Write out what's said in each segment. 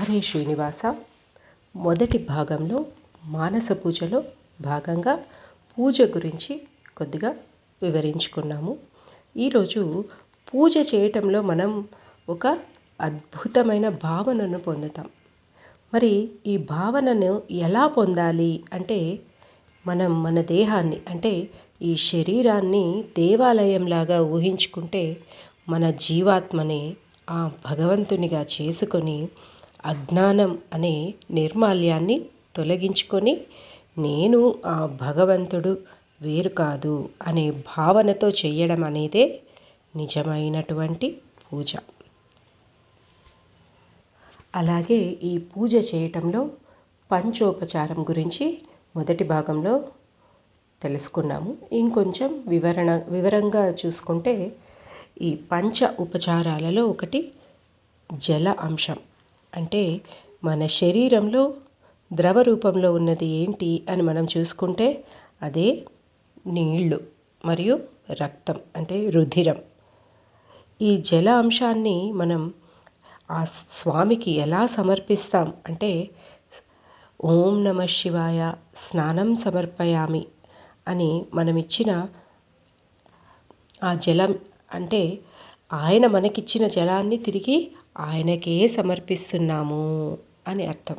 హరే శ్రీనివాస. మొదటి భాగంలో మానస పూజలో భాగంగా పూజ గురించి కొద్దిగా వివరించుకున్నాము. ఈరోజు పూజ చేయటంలో మనం ఒక అద్భుతమైన భావనను పొందుతాం. మరి ఈ భావనను ఎలా పొందాలి అంటే మనం మన దేహాన్ని అంటే ఈ శరీరాన్ని దేవాలయంలాగా ఊహించుకుంటే మన జీవాత్మని ఆ భగవంతునిగా చేసుకొని అజ్ఞానం అనే నిర్మాల్యాన్ని తొలగించుకొని నేను ఆ భగవంతుడు వేరు కాదు అనే భావనతో చేయడం అనేదే నిజమైనటువంటి పూజ. అలాగే ఈ పూజ చేయటంలో పంచోపచారం గురించి మొదటి భాగంలో తెలుసుకున్నాము. ఇంకొంచెం వివరణ వివరంగా చూసుకుంటే ఈ పంచ ఉపచారాలలో ఒకటి జల అంశం. అంటే మన శరీరంలో ద్రవ రూపంలో ఉన్నది ఏంటి అని మనం చూసుకుంటే అదే నీళ్ళు మరియు రక్తం అంటే రుధిరం. ఈ జల అంశాన్ని మనం ఆ స్వామికి ఎలా సమర్పిస్తాం అంటే ఓం నమ శివాయ స్నానం సమర్పయామి అని మనం ఇచ్చిన ఆ జలం అంటే ఆయన మనకిచ్చిన జలాన్ని తిరిగి ఆయనకే సమర్పిస్తున్నాము అని అర్థం.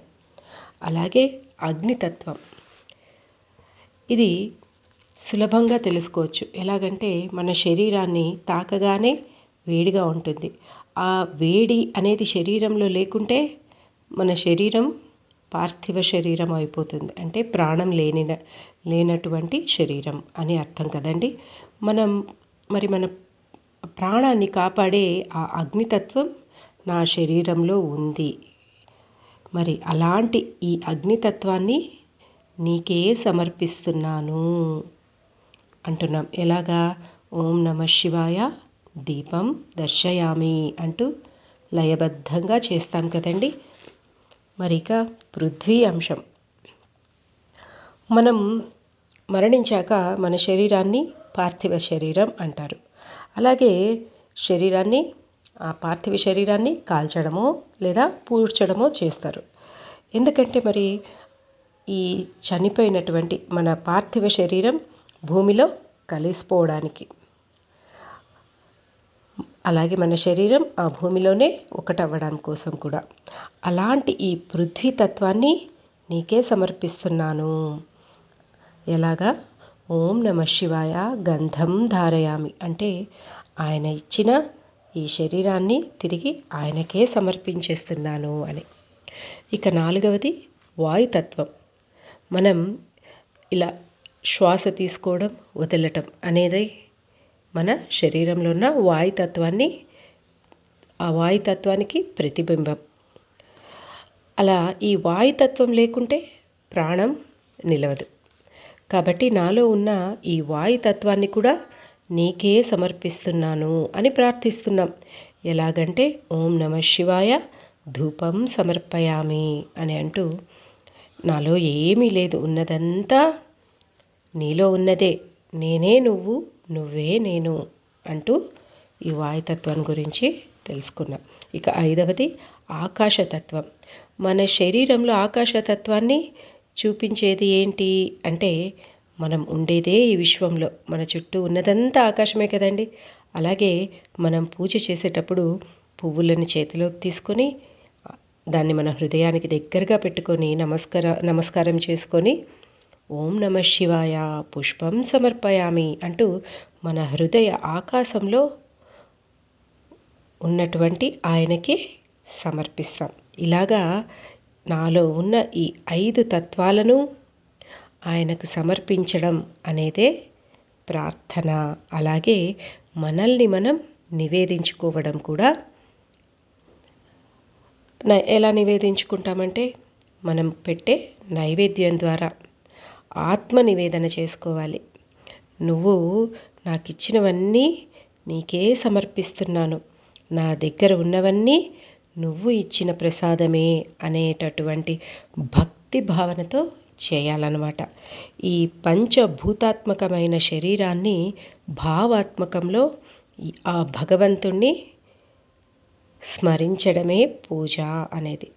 అలాగే అగ్నితత్వం. ఇది సులభంగా తెలుసుకోవచ్చు. ఎలాగంటే మన శరీరాన్ని తాకగానే వేడిగా ఉంటుంది. ఆ వేడి అనేది శరీరంలో లేకుంటే మన శరీరం పార్థివ శరీరం అయిపోతుంది. అంటే ప్రాణం లేని లేనటువంటి శరీరం అని అర్థం కదండి. మనం మరి మన ప్రాణాన్ని కాపాడే ఆ అగ్నితత్వం నా శరీరంలో ఉంది. మరి అలాంటి ఈ అగ్నితత్వాన్ని నీకే సమర్పిస్తున్నాను. అంటున్నాం. ఎలాగా? ఓం నమ శివాయ. దీపం దర్శయామి అంటూ లయబద్ధంగా చేస్తాం కదండి. మరి ఇక పృథ్వీ అంశం. మనం మరణించాక మన శరీరాన్ని పార్థివ శరీరం అంటారు. అలాగే శరీరాన్ని ఆ పార్థివ శరీరాన్ని కాల్చడమో లేదా పూడ్చడమో చేస్తారు. ఎందుకంటే మరి ఈ చనిపోయినటువంటి మన పార్థివ శరీరం భూమిలో కలిసిపోవడానికి. అలాగే మన శరీరం ఆ భూమిలోనే ఒకటవ్వడం కోసం కూడా. అలాంటి ఈ పృథ్వీ తత్వాన్ని నీకే సమర్పిస్తున్నాను. ఎలాగా? ఓం నమ శివాయ గంధం ధారయామి. అంటే ఆయన ఇచ్చిన ఈ శరీరాన్ని తిరిగి ఆయనకే సమర్పించేస్తున్నాను అని. ఇక నాలుగవది వాయుతత్వం. మనం ఇలా శ్వాస తీసుకోవడం వదలటం అనేది మన శరీరంలో ఉన్న వాయుతత్వాన్ని ఆ వాయుతత్వానికి ప్రతిబింబం. అలా ఈ వాయుతత్వం లేకుంటే ప్రాణం నిలవదు. కాబట్టి నాలో ఉన్న ఈ వాయుతత్వాన్ని కూడా నీకే సమర్పిస్తున్నాను అని ప్రార్థిస్తున్నాం. ఎలాగంటే ఓం నమ శివాయ ధూపం సమర్పయామి అని అంటూ నాలో ఏమీ లేదు ఉన్నదంతా నీలో ఉన్నదే నేనే నువ్వు నువ్వే నేను అంటూ ఈ వాయుతత్వం గురించి తెలుసుకున్నాం. ఇక ఐదవది ఆకాశతత్వం. మన శరీరంలో ఆకాశతత్వాన్ని చూపించేది ఏంటి అంటే మనం ఉండేదే ఈ విశ్వంలో. మన చుట్టూ ఉన్నదంతా ఆకాశమే కదండి. అలాగే మనం పూజ చేసేటప్పుడు పువ్వులను చేతిలోకి తీసుకొని దాన్ని మన హృదయానికి దగ్గరగా పెట్టుకొని నమస్కార నమస్కారం చేసుకొని ఓం నమ శివాయ పుష్పం సమర్పయామి అంటూ మన హృదయ ఆకాశంలో ఉన్నటువంటి ఆయనకి సమర్పిస్తాం. ఇలాగా నాలో ఉన్న ఈ ఐదు తత్వాలను ఆయనకు సమర్పించడం అనేదే ప్రార్థన. అలాగే మనల్ని మనం నివేదించుకోవడం కూడా ఎలా నివేదించుకుంటామంటే మనం పెట్టే నైవేద్యం ద్వారా ఆత్మ నివేదన చేసుకోవాలి. నువ్వు నాకు ఇచ్చినవన్నీ నీకే సమర్పిస్తున్నాను. నా దగ్గర ఉన్నవన్నీ నువ్వు ఇచ్చిన ప్రసాదమే అనేటటువంటి భక్తి భావనతో చేయాలన్నమాట. ఈ పంచభూతాత్మకమైన శరీరాన్ని భావాత్మకంలో ఆ భగవంతుణ్ణి స్మరించడమే పూజ అనేది.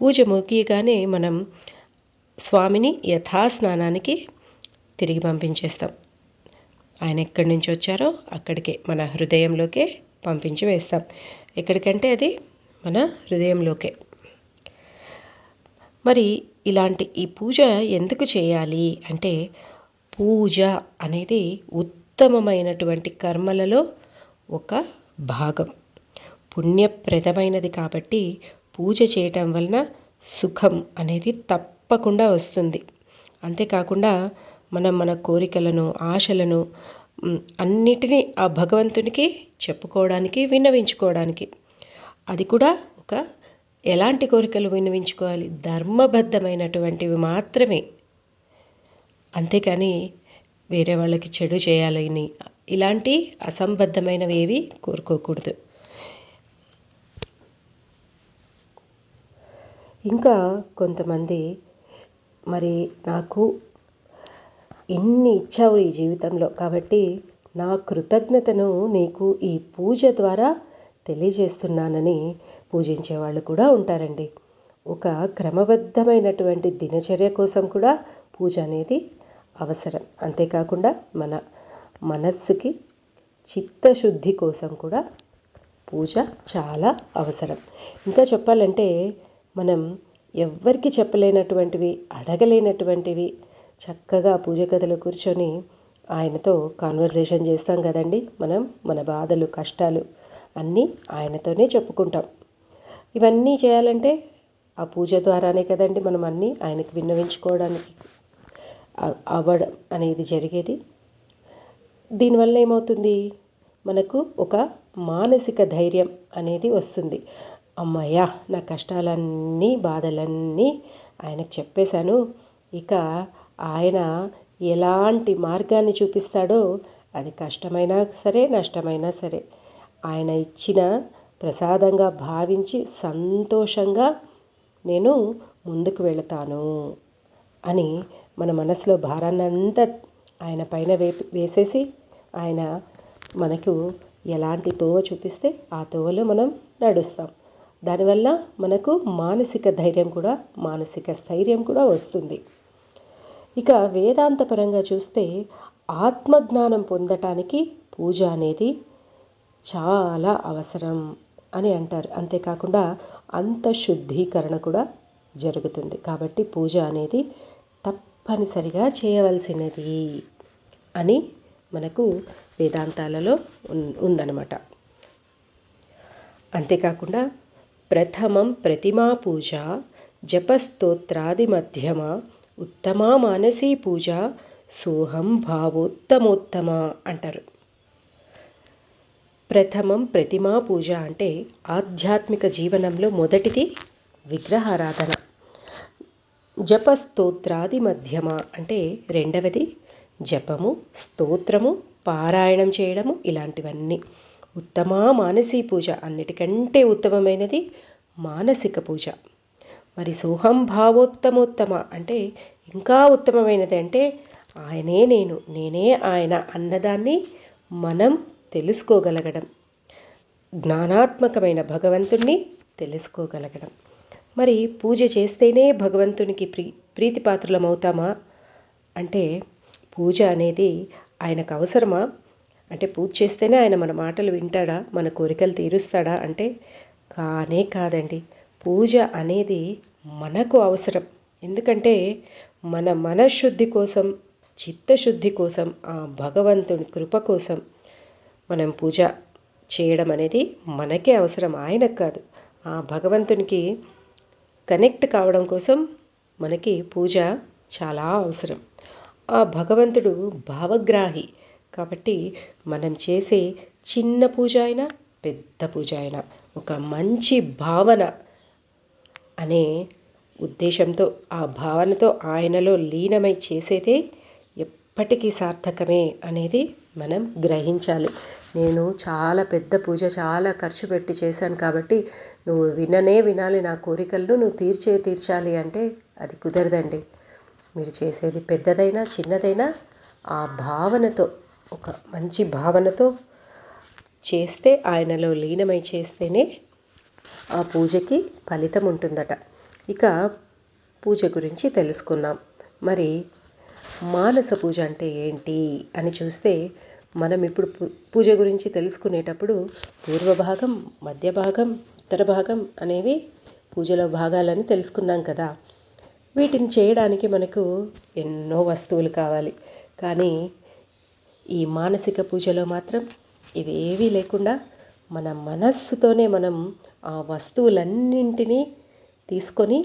పూజ ముగియగానే మనం స్వామిని యథాస్నానానికి తిరిగి పంపించేస్తాం. ఆయన ఎక్కడి నుంచి వచ్చారో అక్కడికే మన హృదయంలోకే పంపించి వేస్తాం. ఎక్కడికంటే అది మన హృదయంలోకే. మరి ఇలాంటి ఈ పూజ ఎందుకు చేయాలి అంటే పూజ అనేది ఉత్తమమైనటువంటి కర్మలలో ఒక భాగం. పుణ్యప్రదమైనది కాబట్టి పూజ చేయటం వలన సుఖం అనేది తప్పకుండా వస్తుంది. అంతేకాకుండా మనం మన కోరికలను ఆశలను అన్నిటినీ ఆ భగవంతునికి చెప్పుకోవడానికి విన్నవించుకోవడానికి అది కూడా ఒక ఎలాంటి కోరికలు విన్నవించుకోవాలి ధర్మబద్ధమైనటువంటివి మాత్రమే. అంతేకాని వేరే వాళ్ళకి చెడు చేయాలని ఇలాంటి అసంబద్ధమైనవి ఏవి కోరుకోకూడదు. ఇంకా కొంతమంది మరి నాకు ఎన్ని ఇచ్చావు ఈ జీవితంలో? కాబట్టి నా కృతజ్ఞతను నీకు ఈ పూజ ద్వారా తెలియజేస్తున్నానని పూజించే వాళ్ళు కూడా ఉంటారండి. ఒక క్రమబద్ధమైనటువంటి దినచర్య కోసం కూడా పూజ అనేది అవసరం. అంతేకాకుండా మన మనస్సుకి చిత్తశుద్ధి కోసం కూడా పూజ చాలా అవసరం. ఇంకా చెప్పాలంటే మనం ఎవ్వరికి చెప్పలేనటువంటివి అడగలేనటువంటివి చక్కగా పూజ గదిలో కూర్చొని ఆయనతో కాన్వర్జేషన్ చేస్తాం కదండి. మనం మన బాధలు కష్టాలు అన్నీ ఆయనతోనే చెప్పుకుంటాం. ఇవన్నీ చేయాలంటే ఆ పూజ ద్వారానే కదండి మనం అన్నీ ఆయనకి విన్నవించుకోవడానికి అవ్వడం అనేది జరిగేది. దీనివల్ల ఏమవుతుంది? మనకు ఒక మానసిక ధైర్యం అనేది వస్తుంది. అమ్మయ్యా నా కష్టాలన్నీ బాధలన్నీ ఆయనకు చెప్పేశాను. ఇక ఆయన ఎలాంటి మార్గాన్ని చూపిస్తాడో అది కష్టమైనా సరే నష్టమైనా సరే ఆయన ఇచ్చిన ప్రసాదంగా భావించి సంతోషంగా నేను ముందుకు వెళతాను అని మన మనసులో భారాన్నంతా ఆయన పైన వే వేసేసి ఆయన మనకు ఎలాంటి తోవ చూపిస్తే ఆ తోవలో మనం నడుస్తాం. దానివల్ల మనకు మానసిక ధైర్యం కూడా మానసిక స్థైర్యం కూడా వస్తుంది. ఇక వేదాంతపరంగా చూస్తే ఆత్మజ్ఞానం పొందటానికి పూజ అనేది చాలా అవసరం. అని అంటారు. అంతేకాకుండా అంత శుద్ధీకరణ కూడా జరుగుతుంది. కాబట్టి పూజ అనేది తప్పనిసరిగా చేయవలసినది అని మనకు వేదాంతాలలో ఉందన్నమాట. అంతేకాకుండా ప్రథమం ప్రతిమా పూజ జపస్తోత్రాది మధ్యమ ఉత్తమ మానసీ పూజ సోహం భావోత్తమోత్తమ అంటారు. ప్రథమం ప్రతిమా పూజ అంటే ఆధ్యాత్మిక జీవనంలో మొదటిది విగ్రహారాధన. జపస్తోత్రాది మధ్యమ అంటే రెండవది జపము స్తోత్రము పారాయణం చేయడము ఇలాంటివన్నీ. ఉత్తమ మానసీ పూజ అన్నిటికంటే ఉత్తమమైనది మానసిక పూజ. మరి సోహం భావోత్తమోత్తమ అంటే ఇంకా ఉత్తమమైనది అంటే ఆయనే నేను నేనే ఆయన అన్నదాన్ని మనం తెలుసుకోగలగడం. జ్ఞానాత్మకమైన భగవంతుణ్ణి తెలుసుకోగలగడం. మరి పూజ చేస్తేనే భగవంతునికి ప్రీ ప్రీతిపాత్రులమవుతామా? అంటే పూజ అనేది ఆయనకు అవసరమా? అంటే పూజ చేస్తేనే ఆయన మన మాటలు వింటాడా? మన కోరికలు తీరుస్తాడా? అంటే కానే కాదండి. పూజ అనేది మనకు అవసరం. ఎందుకంటే మన మనశుద్ధి కోసం చిత్తశుద్ధి కోసం ఆ భగవంతుని కృప కోసం మనం పూజ చేయడం అనేది మనకే అవసరం. ఆయనకు కాదు. ఆ భగవంతునికి కనెక్ట్ కావడం కోసం మనకి పూజ చాలా అవసరం. ఆ భగవంతుడు భావగ్రాహి కాబట్టి మనం చేసే చిన్న పూజ అయినా పెద్ద పూజ అయినా ఒక మంచి భావన అనే ఉద్దేశంతో ఆ భావనతో ఆయనలో లీనమై చేసేదే ఎప్పటికీ సార్థకమే అనేది మనం గ్రహించాలి. నేను చాలా పెద్ద పూజ చాలా ఖర్చు పెట్టి చేశాను కాబట్టి నువ్వు విననే వినాలి నా కోరికలను. నువ్వు తీర్చే తీర్చాలి అంటే అది కుదరదండి. మీరు చేసేది పెద్దదైనా చిన్నదైనా ఆ భావనతో ఒక మంచి భావనతో చేస్తే ఆయనలో లీనమై చేస్తేనే ఆ పూజకి ఫలితం ఉంటుందట. ఇక పూజ గురించి తెలుసుకున్నాం మరి మానస పూజ అంటే ఏంటి అని చూస్తే మనం ఇప్పుడు పూజ గురించి తెలుసుకునేటప్పుడు పూర్వ భాగం మధ్య భాగం ఉత్తర భాగం అనేవి పూజలో భాగాలని తెలుసుకున్నాం కదా. వీటిని చేయడానికి మనకు ఎన్నో వస్తువులు కావాలి. కానీ ఈ మానసిక పూజలో మాత్రం ఇవేవీ లేకుండా మన మనస్సుతోనే మనం ఆ వస్తువులన్నింటినీ తీసుకొని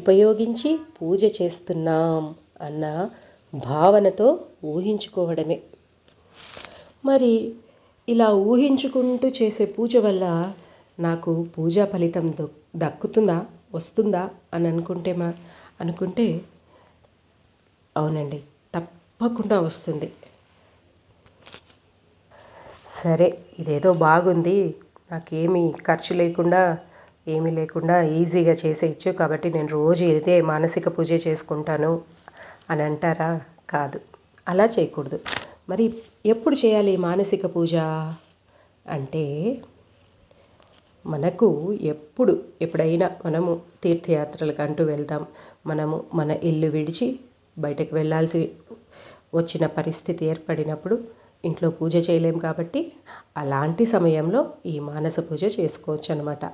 ఉపయోగించి పూజ చేస్తున్నాం అన్న భావనతో ఊహించుకోవడమే. మరి ఇలా ఊహించుకుంటూ చేసే పూజ వల్ల నాకు పూజా ఫలితం దక్కుతుందా? వస్తుందా? అని అనుకుంటే మా అనుకుంటే అవునండి తప్పకుండా వస్తుంది. సరే ఇదేదో బాగుంది. నాకేమీ ఖర్చు లేకుండా ఏమీ లేకుండా ఈజీగా చేసేయచ్చు కాబట్టి నేను రోజు ఇదే మానసిక పూజ చేసుకుంటాను అని అంటారా? కాదు. అలా చేయకూడదు. మరి ఎప్పుడు చేయాలి మానసిక పూజ? అంటే మనకు ఎప్పుడు ఎప్పుడైనా మనము తీర్థయాత్రలకు అంటూ వెళ్తాం. మనము మన ఇల్లు విడిచి బయటకు వెళ్ళాల్సి వచ్చిన పరిస్థితి ఏర్పడినప్పుడు ఇంట్లో పూజ చేయలేం కాబట్టి అలాంటి సమయంలో ఈ మానస పూజ చేసుకోవచ్చు అనమాట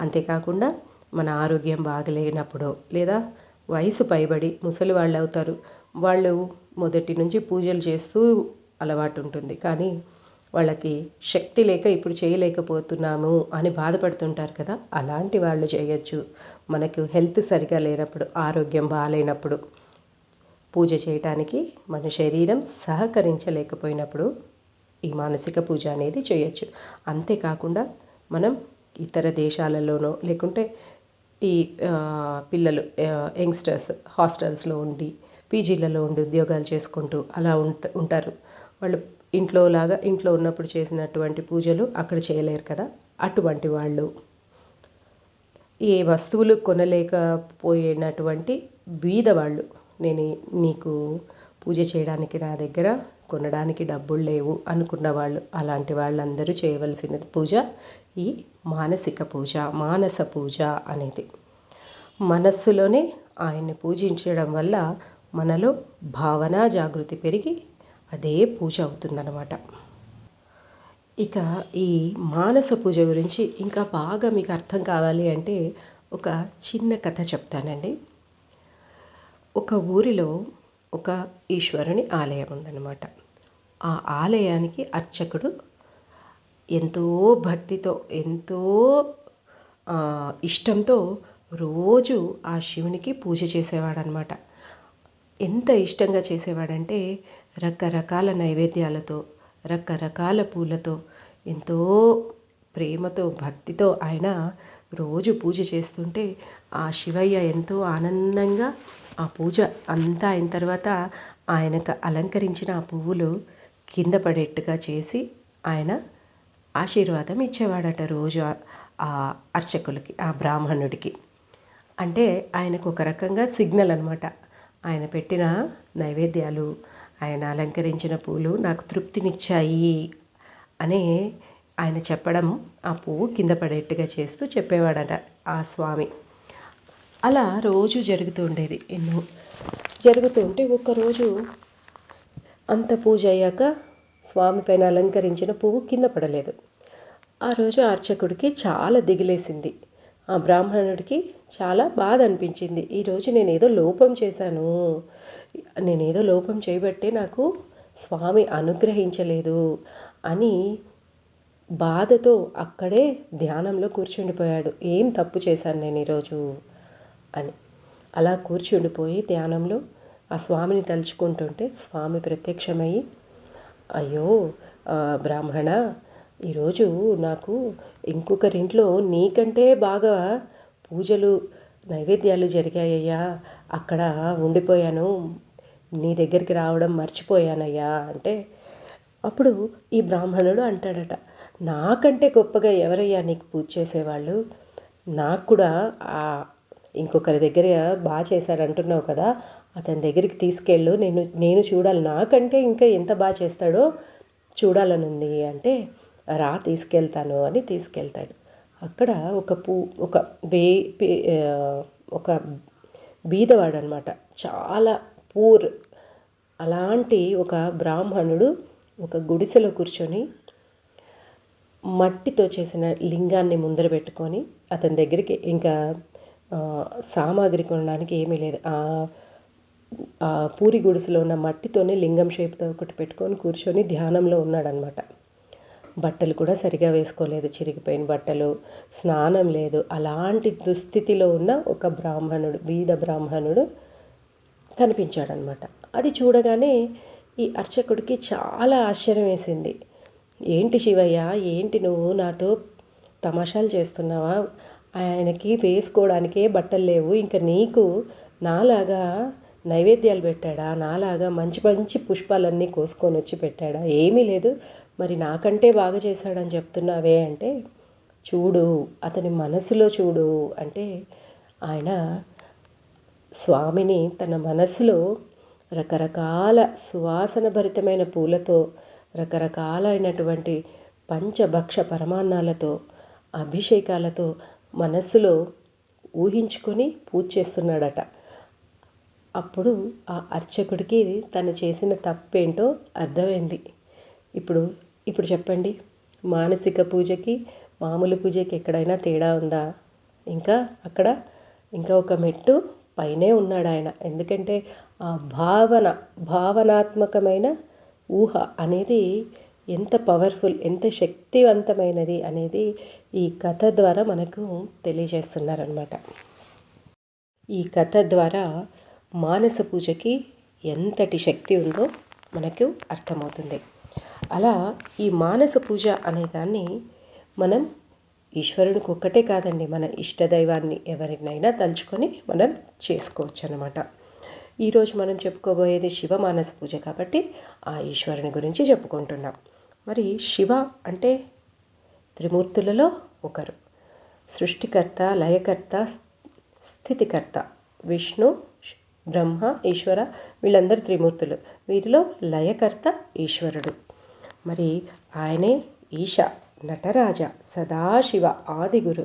అంతేకాకుండా మన ఆరోగ్యం బాగలేనప్పుడు లేదా వయసు పైబడి ముసలి వాళ్ళు అవుతారు. వాళ్ళు మొదటి నుంచి పూజలు చేస్తూ అలవాటు ఉంటుంది కానీ వాళ్ళకి శక్తి లేక ఇప్పుడు చేయలేకపోతున్నాము అని బాధపడుతుంటారు కదా. అలాంటి వాళ్ళు చేయొచ్చు. మనకు హెల్త్ సరిగా లేనప్పుడు ఆరోగ్యం బాగాలేనప్పుడు పూజ చేయటానికి మన శరీరం సహకరించలేకపోయినప్పుడు ఈ మానసిక పూజ అనేది చేయొచ్చు. అంతేకాకుండా మనం ఇతర దేశాలలోనో లేకుంటే ఈ పిల్లలు యంగ్స్టర్స్ హాస్టల్స్లో ఉండి పీజీలలో ఉండి ఉద్యోగాలు చేసుకుంటూ అలా ఉంట ఉంటారు. వాళ్ళు ఇంట్లో లాగా ఇంట్లో ఉన్నప్పుడు చేసినటువంటి పూజలు అక్కడ చేయలేరు కదా? అటువంటి వాళ్ళు. ఏ వస్తువులు కొనలేకపోయినటువంటి బీదవాళ్ళు నేను నీకు పూజ చేయడానికి నా దగ్గర కొనడానికి డబ్బులు లేవు అనుకున్న వాళ్ళు. అలాంటి వాళ్ళందరూ చేయవలసిన పూజ ఈ మానసిక పూజ మానస పూజ అనేది. మనస్సులోనే ఆయన్ని పూజించడం వల్ల మనలో భావన జాగృతి పెరిగి అదే పూజ అవుతుందన్నమాట. ఇక ఈ మానస పూజ గురించి ఇంకా బాగా మీకు అర్థం కావాలి అంటే ఒక చిన్న కథ చెప్తానండి. ఒక ఊరిలో ఒక ఈశ్వరుని ఆలయం ఉందన్నమాట. ఆ ఆలయానికి అర్చకుడు ఎంతో భక్తితో ఎంతో ఇష్టంతో రోజు ఆ శివునికి పూజ చేసేవాడనమాట ఎంత ఇష్టంగా చేసేవాడంటే రకరకాల నైవేద్యాలతో రకరకాల పూలతో ఎంతో ప్రేమతో భక్తితో ఆయన రోజు పూజ చేస్తుంటే ఆ శివయ్య ఎంతో ఆనందంగా ఆ పూజ అంతా అయిన తర్వాత ఆయనకు అలంకరించిన ఆ పువ్వులు కింద పడేట్టుగా చేసి ఆయన ఆశీర్వాదం ఇచ్చేవాడట రోజు ఆ అర్చకులకి ఆ బ్రాహ్మణుడికి. అంటే ఆయనకు ఒక రకంగా సిగ్నల్ అనమాట ఆయన పెట్టిన నైవేద్యాలు ఆయన అలంకరించిన పూలు నాకు తృప్తినిచ్చాయి అనే ఆయన చెప్పడం ఆ పువ్వు కింద పడేట్టుగా చేస్తూ చెప్పేవాడట ఆ స్వామి. అలా రోజు జరుగుతూ ఉండేది ఎన్నో. జరుగుతూ ఉంటే ఒక్కరోజు అంత పూజ అయ్యాక స్వామి పైన అలంకరించిన పువ్వు కింద పడలేదు. ఆ రోజు అర్చకుడికి చాలా దిగిలేసింది. ఆ బ్రాహ్మణుడికి చాలా బాధ అనిపించింది ఈరోజు నేను ఏదో లోపం చేశాను. నేనేదో లోపం చేయబట్టే నాకు స్వామి అనుగ్రహించలేదు అని బాధతో అక్కడే ధ్యానంలో కూర్చుండిపోయాడు. ఏం తప్పు చేశాను నేను ఈరోజు అని. అలా కూర్చుండిపోయి ధ్యానంలో ఆ స్వామిని తలుచుకుంటుంటే స్వామి ప్రత్యక్షమయ్యి అయ్యో బ్రాహ్మణ ఈరోజు నాకు ఇంకొకరింట్లో నీకంటే బాగా పూజలు నైవేద్యాలు జరిగాయ్యా. అక్కడ ఉండిపోయాను. నీ దగ్గరికి రావడం మర్చిపోయానయ్యా అంటే అప్పుడు ఈ బ్రాహ్మణుడు అంటాడట నాకంటే గొప్పగా ఎవరయ్యా నీకు పూజ చేసేవాళ్ళు? నాకు కూడా ఇంకొకరి దగ్గర బాగా చేశారంటున్నావు కదా అతని దగ్గరికి తీసుకెళ్ళు. నేను నేను చూడాలి. నాకంటే ఇంకా ఎంత బాగా చేస్తాడో చూడాలని ఉంది అంటే రా తీసుకెళ్తాను అని తీసుకెళ్తాడు. అక్కడ ఒక పూ ఒక బే పే- ఒక బీదవాడు అనమాట చాలా పూర్ అలాంటి ఒక బ్రాహ్మణుడు ఒక గుడిసెలో కూర్చొని మట్టితో చేసిన లింగాన్ని ముందర పెట్టుకొని అతని దగ్గరికి ఇంకా సామాగ్రి కొనడానికి ఏమీ లేదు. ఆ ఆ పూరి గుడిసెలో ఉన్న మట్టితోనే లింగం షేప్తో ఒకటి పెట్టుకొని కూర్చొని ధ్యానంలో ఉన్నాడనమాట. బట్టలు కూడా సరిగా వేసుకోలేదు చిరిగిపోయిన బట్టలు స్నానం లేదు. అలాంటి దుస్థితిలో ఉన్న ఒక బ్రాహ్మణుడు బీద బ్రాహ్మణుడు కనిపించాడనమాట. అది చూడగానే ఈ అర్చకుడికి చాలా ఆశ్చర్యం వేసింది. ఏంటి శివయ్య ఏంటి నువ్వు? నాతో తమాషాలు చేస్తున్నావా? ఆయనకి వేసుకోవడానికే బట్టలు లేవు. ఇంకా నీకు నాలాగా నైవేద్యాలు పెట్టాడా? నాలాగా మంచి మంచి పుష్పాలన్నీ కోసుకొని వచ్చి పెట్టాడా? ఏమీ లేదు. మరి నాకంటే బాగా చేశాడని చెప్తున్నావే అంటే చూడు అతని మనసులో చూడు అంటే ఆయన స్వామిని తన మనసులో రకరకాల సువాసన భరితమైన పూలతో రకరకాలైనటువంటి పంచభక్ష పరమాన్నాలతో అభిషేకాలతో మనస్సులో ఊహించుకొని పూజ చేస్తున్నాడట. అప్పుడు ఆ అర్చకుడికి తను చేసిన తప్పేంటో అర్థమైంది. ఇప్పుడు ఇప్పుడు చెప్పండి మానసిక పూజకి మామూలు పూజకి ఎక్కడైనా తేడా ఉందా? ఇంకా అక్కడ ఇంకా ఒక మెట్టు పైనే ఉన్నాడు ఆయన. ఎందుకంటే ఆ భావన భావనాత్మకమైన ఊహ అనేది ఎంత పవర్ఫుల్ ఎంత శక్తివంతమైనది అనేది ఈ కథ ద్వారా మనకు తెలియజేస్తున్నారనమాట ఈ కథ ద్వారా మానస పూజకి ఎంతటి శక్తి ఉందో మనకు అర్థమవుతుంది. అలా ఈ మానస పూజ అనే దాన్ని మనం ఈశ్వరునికి ఒక్కటే కాదండి మన ఇష్టదైవాన్ని ఎవరినైనా తలుచుకొని మనం చేసుకోవచ్చు అన్నమాట ఈరోజు మనం చెప్పుకోబోయేది శివ మానస పూజ కాబట్టి ఆ ఈశ్వరుని గురించి చెప్పుకుంటున్నాం. మరి శివ అంటే త్రిమూర్తులలో ఒకరు. సృష్టికర్త లయకర్త స్థితికర్త. విష్ణు బ్రహ్మ ఈశ్వర వీళ్ళందరూ త్రిమూర్తులు. వీరిలో లయకర్త ఈశ్వరుడు. మరి ఆయనే ఈశ నటరాజ సదాశివ ఆదిగురు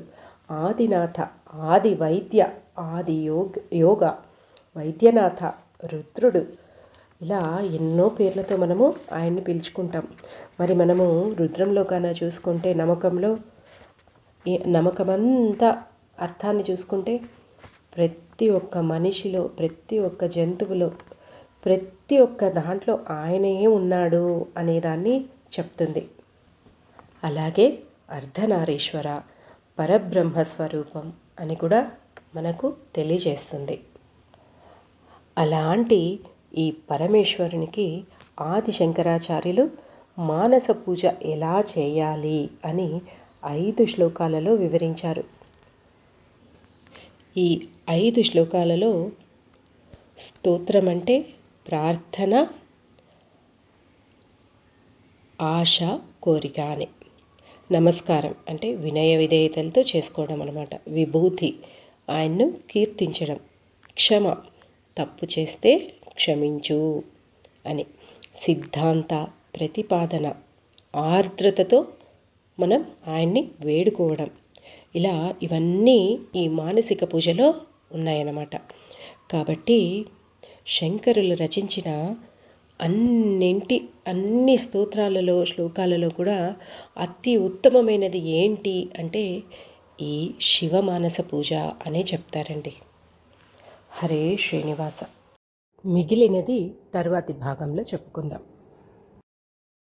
ఆదినాథ ఆది వైద్య ఆది యోగ యోగ వైద్యనాథ రుద్రుడు. ఇలా ఎన్నో పేర్లతో మనము ఆయన్ని పిలుచుకుంటాం. మరి మనము రుద్రంలో కన్నా చూసుకుంటే నమ్మకంలో నమ్మకమంతా అర్థాన్ని చూసుకుంటే ప్రతి ఒక్క మనిషిలో ప్రతి ఒక్క జంతువులో ప్రతి ఒక్క దాంట్లో ఆయనే ఉన్నాడు అనేదాన్ని చెప్తుంది. అలాగే అర్ధనారీశ్వర పరబ్రహ్మ స్వరూపం అని కూడా మనకు తెలియజేస్తుంది. అలాంటి ఈ పరమేశ్వరునికి ఆది శంకరాచార్యులు మానస పూజ ఎలా చేయాలి అని ఐదు శ్లోకాలలో వివరించారు. ఈ ఐదు శ్లోకాలలో స్తోత్రం అంటే ప్రార్థన ఆశ కోరిక అని. నమస్కారం అంటే వినయ విధేయతలతో చేసుకోవడం అనమాట విభూతి ఆయన్ను కీర్తించడం. క్షమ తప్పు చేస్తే క్షమించు అని. సిద్ధాంత ప్రతిపాదన ఆర్ద్రతతో మనం ఆయన్ని వేడుకోవడం. ఇలా ఇవన్నీ ఈ మానసిక పూజలో ఉన్నాయన్నమాట. కాబట్టి శంకరులు రచించిన అన్నింటి అన్ని స్తోత్రాలలో శ్లోకాలలో కూడా అతి ఉత్తమమైనది ఏంటి అంటే ఈ శివమానస పూజ అనే చెప్తారండి. హరే శ్రీనివాస. మిగిలినది తర్వాతి భాగంలో చెప్పుకుందాం.